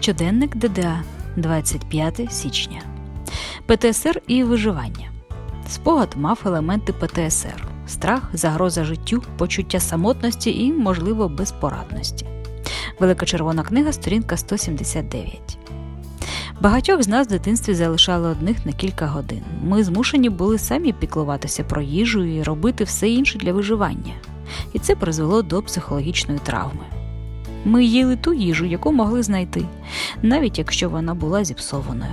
Щоденник ДДА 25 січня. ПТСР і виживання. Спогад мав елементи ПТСР: страх, загроза життю, почуття самотності і, можливо, безпорадності. Велика червона книга, сторінка 179. Багатьох з нас в дитинстві залишали одних на кілька годин. Ми змушені були самі піклуватися про їжу і робити все інше для виживання. І це призвело до психологічної травми. Ми їли ту їжу, яку могли знайти, навіть якщо вона була зіпсованою.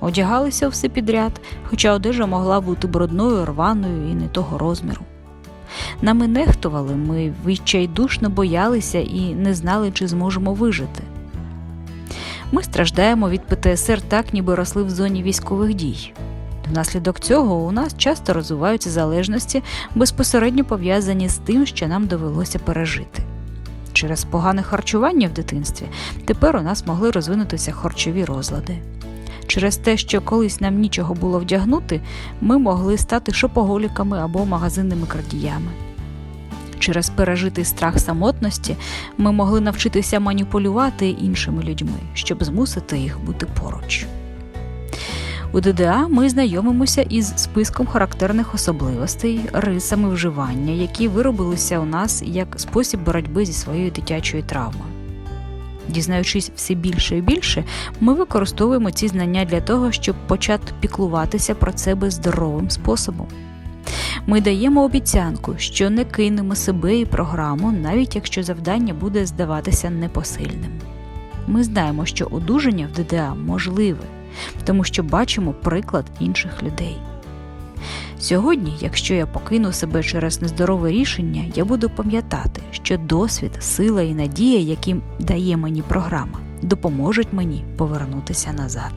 Одягалися все підряд, хоча одежа могла бути брудною, рваною і не того розміру. Нами нехтували, ми відчайдушно боялися і не знали, чи зможемо вижити. Ми страждаємо від ПТСР так, ніби росли в зоні військових дій. Внаслідок цього у нас часто розвиваються залежності, безпосередньо пов'язані з тим, що нам довелося пережити. Через погане харчування в дитинстві тепер у нас могли розвинутися харчові розлади. Через те, що колись нам нічого було вдягнути, ми могли стати шопоголіками або магазинними крадіями. Через пережитий страх самотності ми могли навчитися маніпулювати іншими людьми, щоб змусити їх бути поруч. У ДДА ми знайомимося із списком характерних особливостей, рисами вживання, які виробилися у нас як спосіб боротьби зі своєю дитячою травмою. Дізнаючись все більше і більше, ми використовуємо ці знання для того, щоб почати піклуватися про себе здоровим способом. Ми даємо обіцянку, що не кинемо себе і програму, навіть якщо завдання буде здаватися непосильним. Ми знаємо, що одужання в ДДА можливе, тому що бачимо приклад інших людей. Сьогодні, якщо я покину себе через нездорове рішення, я буду пам'ятати, що досвід, сила і надія, яким дає мені програма, допоможуть мені повернутися назад.